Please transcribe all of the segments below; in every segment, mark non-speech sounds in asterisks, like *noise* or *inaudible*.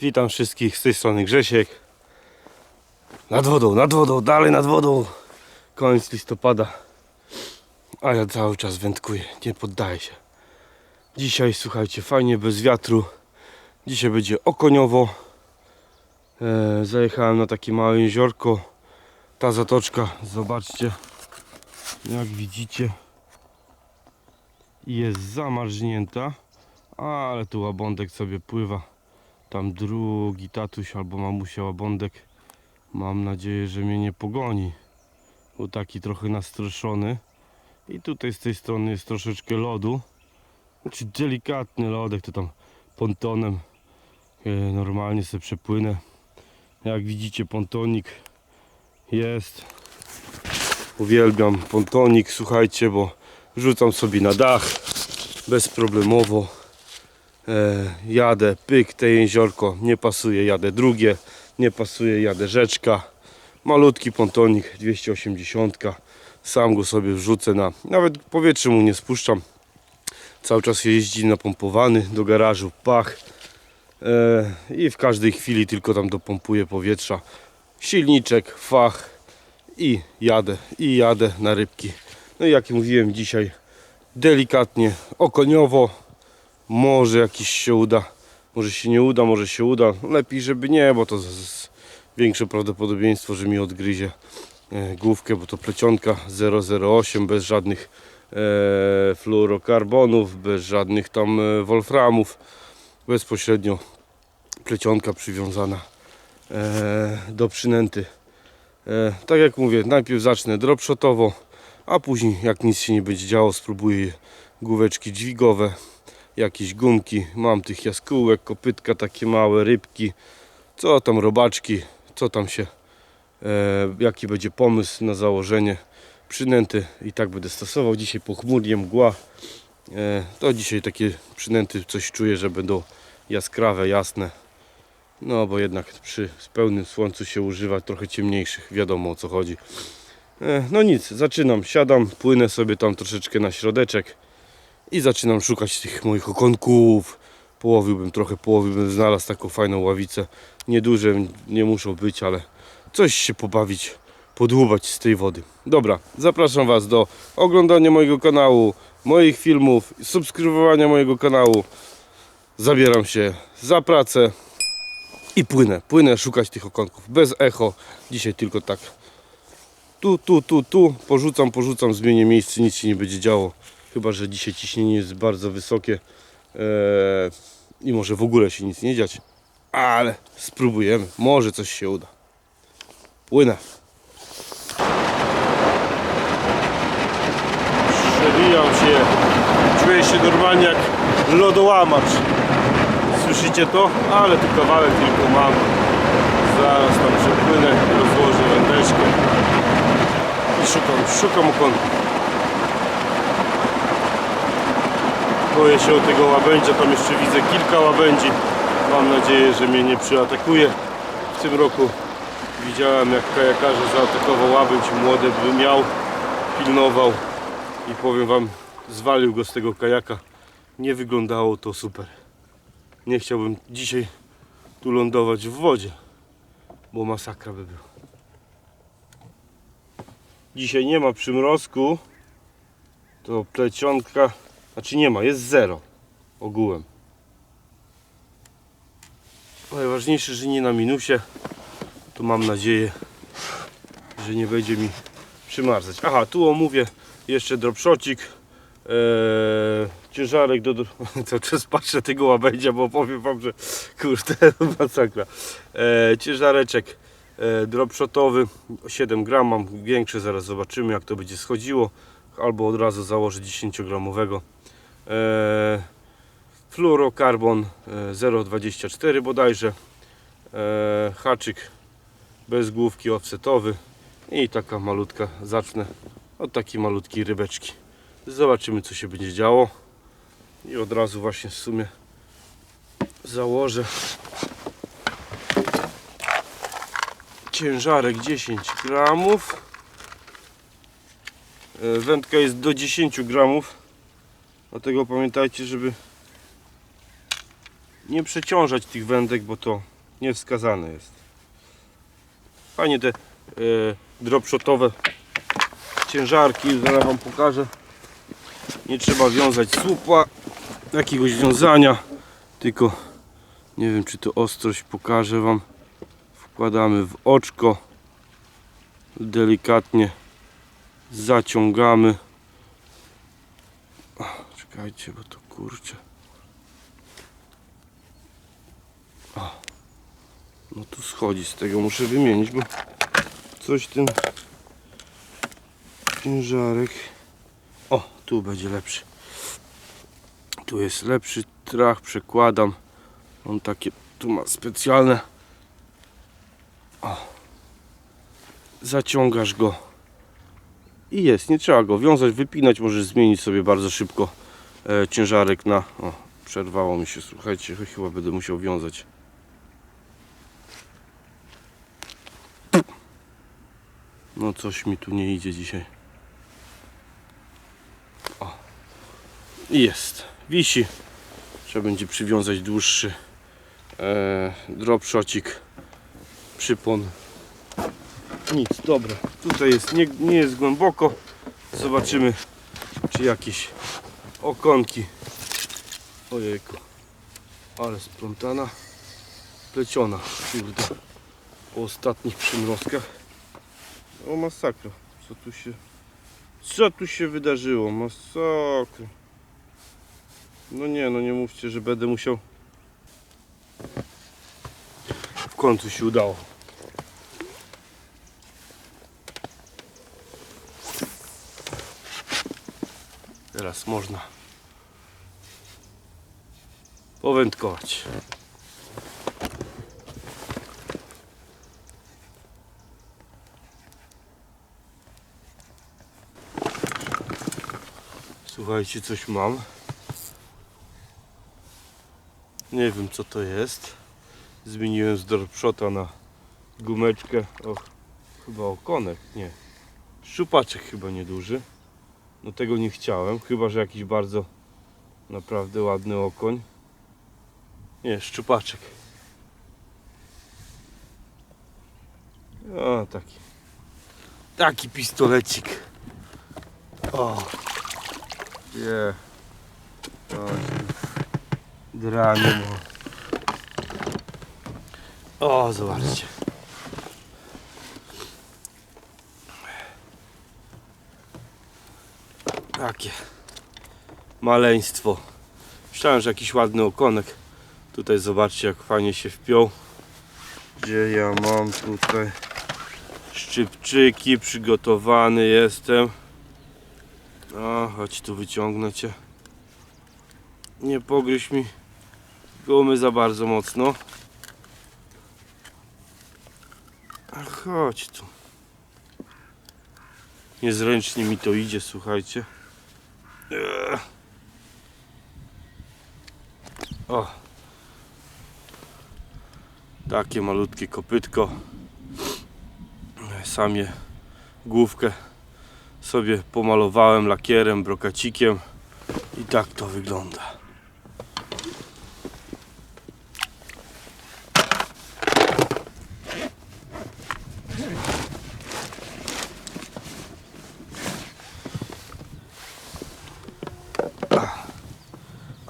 Witam wszystkich z tej strony Grzesiek. Nad wodą, nad wodą, dalej nad wodą. Koniec listopada. A ja cały czas wędkuję, nie poddaję się. Dzisiaj słuchajcie, fajnie bez wiatru. Dzisiaj będzie okoniowo. E, zajechałem na takie małe jeziorko. Ta zatoczka, zobaczcie, jak widzicie, jest zamarznięta, ale tu łabądek sobie pływa. Tam drugi tatuś albo mamusia łabądek. Mam nadzieję, że mnie nie pogoni. Był taki trochę nastroszony. I tutaj z tej strony jest troszeczkę lodu. Znaczy delikatny lodek, to tam pontonem e, normalnie sobie przepłynę. Jak widzicie pontonik jest. Uwielbiam pontonik, słuchajcie, bo rzucam sobie na dach bezproblemowo. E, jadę, pyk, te jeziorko, nie pasuje, jadę drugie, nie pasuje, jadę rzeczka. Malutki pontonik, 280. Sam go sobie wrzucę na, nawet powietrze mu nie spuszczam. Cały czas jeździ napompowany do garażu, pach. E, I w każdej chwili tylko tam dopompuję powietrza. Silniczek, fach i jadę, i jadę na rybki. No i jak mówiłem dzisiaj, delikatnie, okoniowo, może jakiś się uda, może się nie uda, może się uda. Lepiej, żeby nie, bo to z, z większe prawdopodobieństwo, że mi odgryzie e, główkę, bo to plecionka 008 bez żadnych e, fluorokarbonów, bez żadnych tam e, wolframów, bezpośrednio plecionka przywiązana e, do przynęty. E, tak jak mówię, najpierw zacznę dropshotowo, a później jak nic się nie będzie działo, spróbuję główeczki dźwigowe, jakieś gumki, mam tych jaskółek, kopytka takie małe, rybki, co tam robaczki, co tam się, e, jaki będzie pomysł na założenie przynęty? I tak będę stosował. Dzisiaj pochmurnie mgła, e, to dzisiaj takie przynęty coś czuję, że będą jaskrawe, jasne. No bo jednak przy pełnym słońcu się używa trochę ciemniejszych, wiadomo o co chodzi. E, no nic, zaczynam, siadam, płynę sobie tam troszeczkę na środeczek i zaczynam szukać tych moich okonków. Połowiłbym trochę, połowiłbym, znalazł taką fajną ławicę. Nieduże nie muszą być, ale coś się pobawić, podłubać z tej wody. Dobra, zapraszam Was do oglądania mojego kanału, moich filmów, subskrybowania mojego kanału. Zabieram się za pracę i płynę, płynę szukać tych okonków. Bez echo, dzisiaj tylko tak tu, tu, tu, tu, porzucam, porzucam, zmienię miejsce, nic się nie będzie działo. Chyba, że dzisiaj ciśnienie jest bardzo wysokie eee, i może w ogóle się nic nie dziać. Ale spróbujemy, może coś się uda. Płynę. Przewijam się, czuję się normalnie jak lodołamacz. Słyszycie to? Ale tu kawałek tylko mam. Zaraz tam przepłynę, rozłożę wędeczkę i szukam, szukam okonków. Boję się o tego łabędzia, tam jeszcze widzę kilka łabędzi. Mam nadzieję, że mnie nie przyatakuje. W tym roku widziałem jak kajakarze zaatakował łabędź, młody by miał, pilnował i powiem wam, zwalił go z tego kajaka. Nie wyglądało to super. Nie chciałbym dzisiaj tu lądować w wodzie, bo masakra by była. Dzisiaj nie ma przymrozku, to plecionka, znaczy nie ma, jest zero ogółem. Najważniejsze, że nie na minusie, to mam nadzieję, że nie będzie mi przymarzać. Aha, tu omówię jeszcze dropshocik. Eee, ciężarek do, cały *laughs* czas patrzę tego łabędzia, bo powiem wam, że kurde, *laughs* masakra. Eee, ciężareczek e, dropshotowy 7 gram, mam większe, zaraz zobaczymy jak to będzie schodziło. Albo od razu założę 10 gramowego. Eee, fluorokarbon e, 0,24 bodajże. Eee, haczyk bez główki offsetowy i taka malutka, zacznę od takiej malutkiej rybeczki. Zobaczymy co się będzie działo i od razu właśnie w sumie założę ciężarek 10 gramów E, wędka jest do 10 gramów dlatego pamiętajcie żeby nie przeciążać tych wędek, bo to niewskazane jest. Fajnie te e, dropshotowe ciężarki, zaraz Wam pokażę. Nie trzeba wiązać słupa, jakiegoś wiązania, tylko nie wiem czy to ostrość pokażę Wam. Wkładamy w oczko, delikatnie zaciągamy. Czekajcie, bo to kurczę. No tu schodzi z tego, muszę wymienić, bo coś ten ciężarek. O, tu będzie lepszy. Tu jest lepszy trach, przekładam. On takie, tu ma specjalne. O. Zaciągasz go. I jest, nie trzeba go wiązać, wypinać, możesz zmienić sobie bardzo szybko e, ciężarek na... O, przerwało mi się, słuchajcie, chyba będę musiał wiązać. No coś mi tu nie idzie dzisiaj. O. Jest. Wisi. Trzeba będzie przywiązać dłuższy e, dropshotcik. Przypon. Nic, dobra. Tutaj jest, nie, nie jest głęboko. Zobaczymy, czy jakieś okonki. Ojejku. Ale splątana. Pleciona. Kurde. Po ostatnich przymrozkach. O masakra. Co tu się... Co tu się wydarzyło? Masakra. No nie, no nie mówcie, że będę musiał... W końcu się udało. Teraz można powędkować. Słuchajcie, coś mam. Nie wiem co to jest. Zmieniłem z dropshota na gumeczkę. Chyba okonek, nie. Szczupaczek chyba nieduży. No tego nie chciałem, chyba że jakiś bardzo naprawdę ładny okoń. Nie, szczupaczek. O, taki. Taki pistolecik. O. Nie. O, dranie. O, zobaczcie. Takie maleństwo. Myślałem, że jakiś ładny okonek. Tutaj zobaczcie, jak fajnie się wpiął. Gdzie ja mam tutaj szczypczyki, przygotowany jestem. O, chodź tu wyciągnę cię. Nie pogryź mi gumy za bardzo mocno. A chodź tu. Niezręcznie mi to idzie, słuchajcie. O. Takie malutkie kopytko. Sam je główkę sobie pomalowałem lakierem, brokacikiem i tak to wygląda.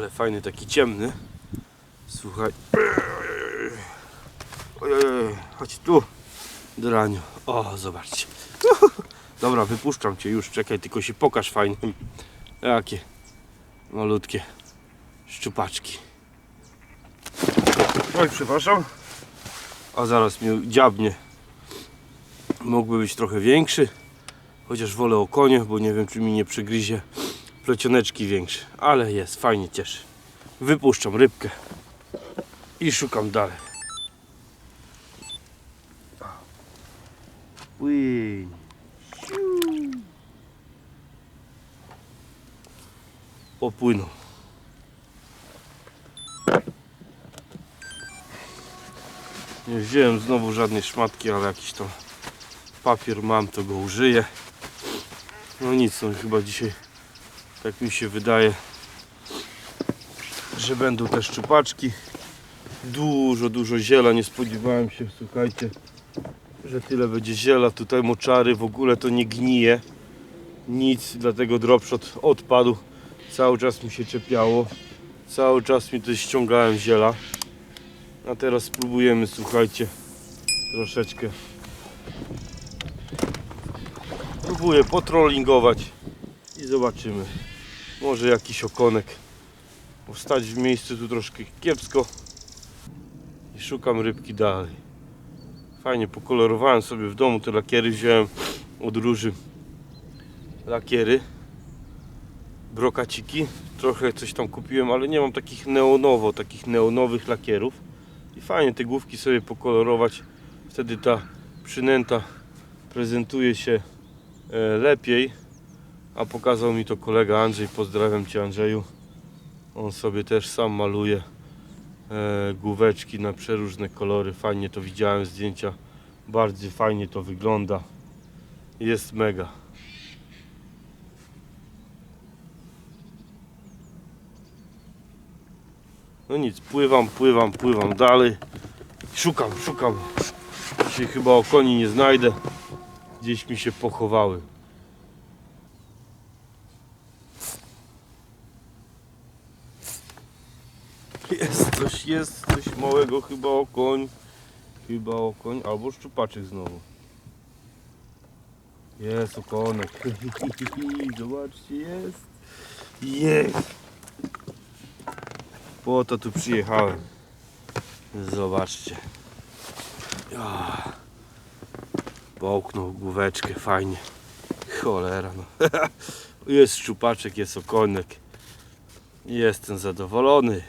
Ale fajny, taki ciemny. Słuchaj. Ojej, chodź tu. Draniu. O, zobaczcie. *laughs* Dobra, wypuszczam cię już. Czekaj, tylko się pokaż fajnie. Jakie malutkie szczupaczki. Oj, przepraszam. A zaraz mnie dziabnie. Mógłby być trochę większy. Chociaż wolę okonie, bo nie wiem, czy mi nie przygryzie plecioneczki większe. Ale jest, fajnie cieszy. Wypuszczam rybkę i szukam dalej. Płyń. Popłynął. Nie wziąłem znowu żadnej szmatki, ale jakiś tam papier mam, to go użyję. No nic, no chyba dzisiaj tak mi się wydaje, że będą te szczupaczki. Dużo, dużo ziela. Nie spodziewałem się, słuchajcie, że tyle będzie ziela. Tutaj moczary w ogóle to nie gnije. Nic, dlatego dropshot odpadł. Cały czas mi się czepiało. Cały czas mi to ściągałem ziela. A teraz spróbujemy, słuchajcie, troszeczkę. Próbuję potrollingować i zobaczymy. Może jakiś okonek. Bo stać w miejscu tu troszkę kiepsko. I szukam rybki dalej. Fajnie pokolorowałem sobie w domu te lakiery. Wziąłem od róży lakiery. Brokaciki. Trochę coś tam kupiłem, ale nie mam takich neonowo, takich neonowych lakierów. I fajnie te główki sobie pokolorować. Wtedy ta przynęta prezentuje się e, lepiej. A pokazał mi to kolega Andrzej. Pozdrawiam Cię Andrzeju. On sobie też sam maluje e, główeczki na przeróżne kolory. Fajnie to widziałem zdjęcia. Bardzo fajnie to wygląda. Jest mega. No nic, pływam, pływam, pływam dalej. Szukam, szukam. Dzisiaj chyba okoni nie znajdę. Gdzieś mi się pochowały. Jest coś, małego, chyba okoń. Chyba okoń, albo szczupaczek znowu. Jest okonek. *laughs* Zobaczcie, jest. Jest. Po to tu przyjechałem. Zobaczcie. Połknął główeczkę, fajnie. Cholera no. *laughs* Jest szczupaczek, jest okonek. Jestem zadowolony.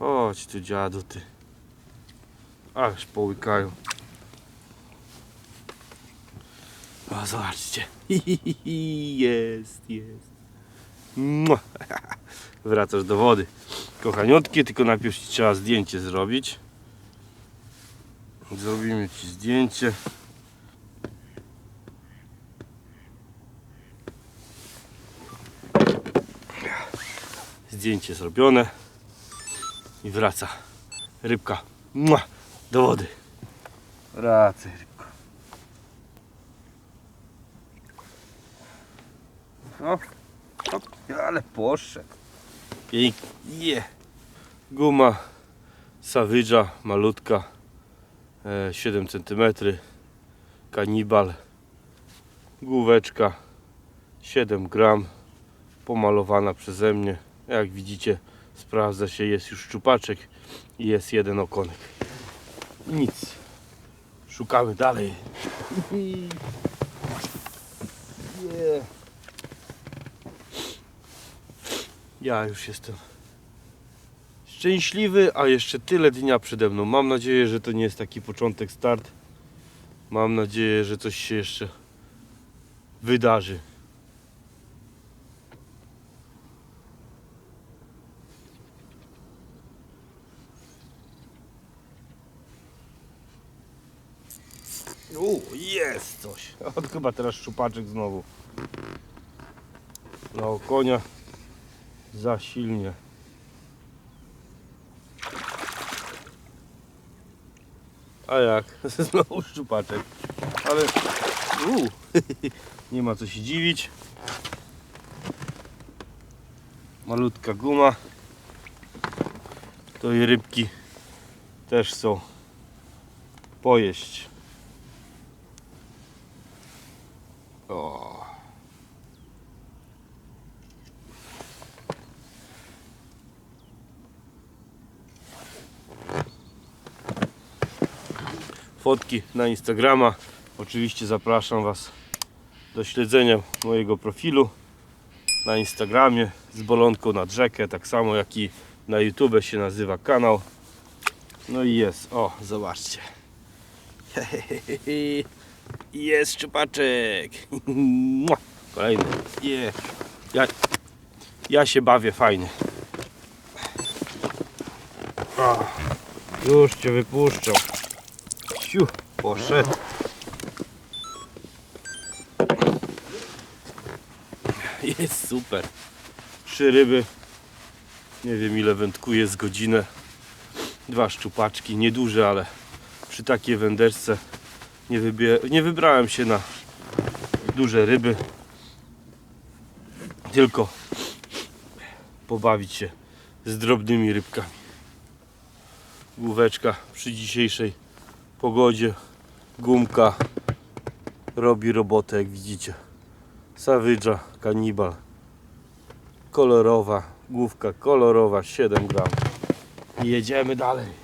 Chodź tu dziadu ty. Aż połykają. O, zobaczcie. *laughs* Jest, jest. *laughs* Wracasz do wody. Kochaniutkie, tylko najpierw trzeba zdjęcie zrobić. Zrobimy ci zdjęcie. Zdjęcie zrobione i wraca rybka Mua, do wody. Wracaj rybko. O, o, ale poszedł. Pięknie. Guma Savage'a malutka e, 7 cm. Kanibal. Główeczka 7 gram. Pomalowana przeze mnie. Jak widzicie sprawdza się, jest już szczupaczek i jest jeden okonek. Nic. Szukamy dalej. *laughs* Ja już jestem szczęśliwy, a jeszcze tyle dnia przede mną. Mam nadzieję, że to nie jest taki początek, start. Mam nadzieję, że coś się jeszcze wydarzy. U, jest coś. O, to chyba teraz szczupaczek znowu. No, konia za silnie. A jak? *laughs* Znowu szczupaczek. Ale u, *laughs* nie ma co się dziwić. Malutka guma. To i rybki też są pojeść. O. Fotki na Instagrama. Oczywiście zapraszam Was do śledzenia mojego profilu na Instagramie z bolonką nad rzekę, tak samo jak i na YouTube się nazywa kanał. No i jest, o, zobaczcie. *laughs* Jest szczupaczek. *laughs* Kolejny. Je. Ja, ja się bawię fajnie. O, już cię wypuszczą. Siu, poszedł. *laughs* Jest super. Trzy ryby. Nie wiem ile wędkuje z godzinę. Dwa szczupaczki, nieduże, ale przy takiej wędeczce nie, nie wybrałem się na duże ryby. Tylko pobawić się z drobnymi rybkami. Główeczka przy dzisiejszej pogodzie, gumka robi robotę jak widzicie. Savydża, kanibal, kolorowa, główka kolorowa, 7 gram. I jedziemy dalej.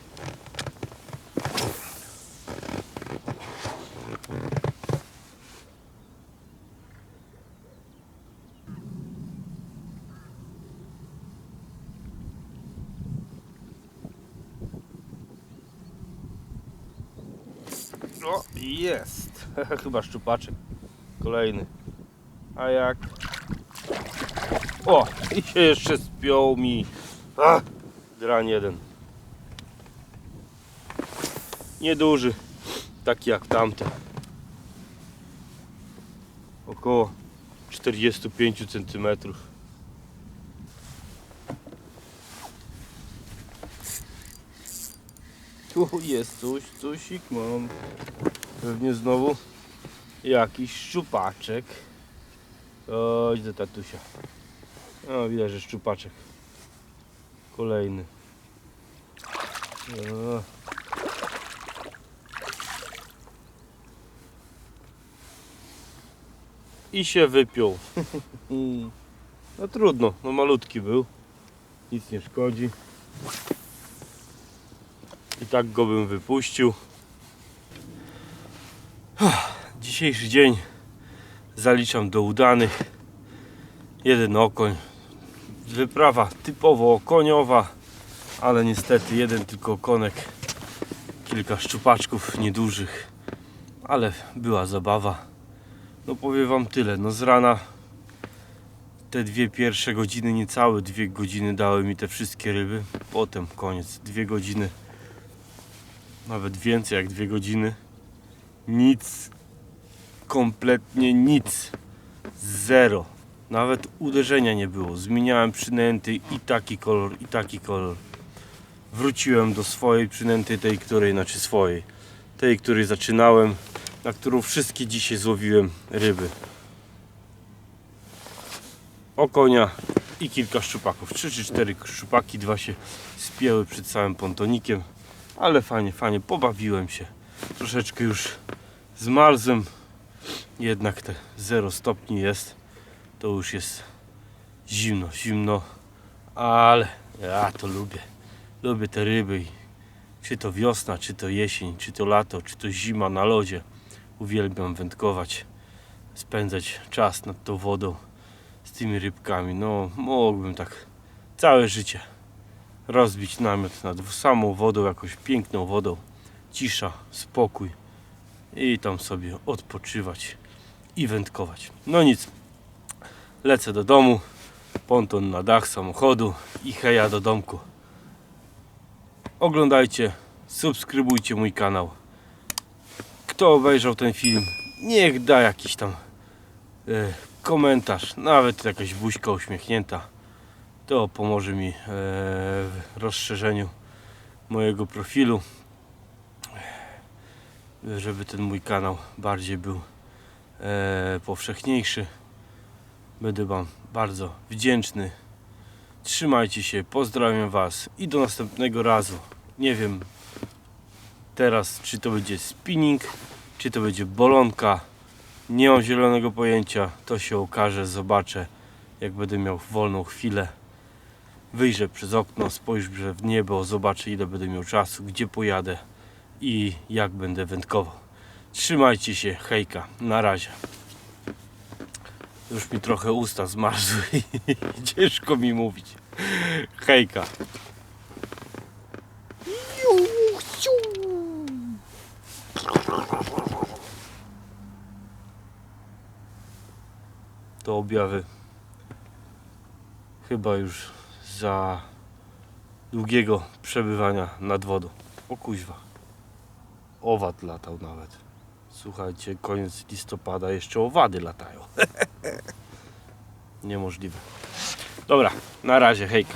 O, jest. *laughs* Chyba szczupaczek. Kolejny. A jak? O, i się jeszcze spiął mi. A, drań jeden. Nieduży. Taki jak tamte. Około 45 centymetrów. Tu jest coś, cosik mam. Pewnie znowu jakiś szczupaczek. Chodź do tatusia. O, widać, że szczupaczek. Kolejny. O. I się wypiął. *laughs* No trudno, no malutki był. Nic nie szkodzi. I tak go bym wypuścił. Dzisiejszy dzień zaliczam do udanych. Jeden okoń. Wyprawa typowo okoniowa, ale niestety jeden tylko okonek. Kilka szczupaczków niedużych, ale była zabawa. No powiem wam tyle, no z rana te dwie pierwsze godziny, niecałe dwie godziny dały mi te wszystkie ryby. Potem koniec, dwie godziny, nawet więcej jak dwie godziny. Nic, kompletnie nic, zero. Nawet uderzenia nie było. Zmieniałem przynęty i taki kolor, i taki kolor. Wróciłem do swojej przynęty, tej, której, znaczy swojej, tej, której zaczynałem, na którą wszystkie dzisiaj złowiłem ryby. Okonia i kilka szczupaków. Trzy czy cztery szczupaki, dwa się spięły przed całym pontonikiem. Ale fajnie, fajnie, pobawiłem się. Troszeczkę już zmarzłem. Jednak te 0 stopni jest. To już jest zimno, zimno. Ale ja to lubię. Lubię te ryby. Czy to wiosna, czy to jesień, czy to lato, czy to zima na lodzie. Uwielbiam wędkować, spędzać czas nad tą wodą z tymi rybkami. No, mógłbym tak całe życie rozbić namiot nad samą wodą, jakąś piękną wodą. Cisza, spokój i tam sobie odpoczywać i wędkować. No nic, lecę do domu, ponton na dach samochodu i heja do domku. Oglądajcie, subskrybujcie mój kanał. Kto obejrzał ten film, niech da jakiś tam e, komentarz, nawet jakaś buźka uśmiechnięta. To pomoże mi e, w rozszerzeniu mojego profilu, żeby ten mój kanał bardziej był e, powszechniejszy. Będę Wam bardzo wdzięczny. Trzymajcie się, pozdrawiam Was i do następnego razu. Nie wiem teraz, czy to będzie spinning, czy to będzie bolonka. Nie mam zielonego pojęcia. To się okaże, zobaczę, jak będę miał wolną chwilę. Wyjrzę przez okno, spojrzę w niebo, zobaczę ile będę miał czasu, gdzie pojadę i jak będę wędkował. Trzymajcie się, hejka, na razie. Już mi trochę usta zmarzły i *laughs* ciężko mi mówić. Hejka. To objawy chyba już za długiego przebywania nad wodą. O kuźwa. Owad latał nawet. Słuchajcie, koniec listopada, jeszcze owady latają. *laughs* Niemożliwe. Dobra, na razie, hejka.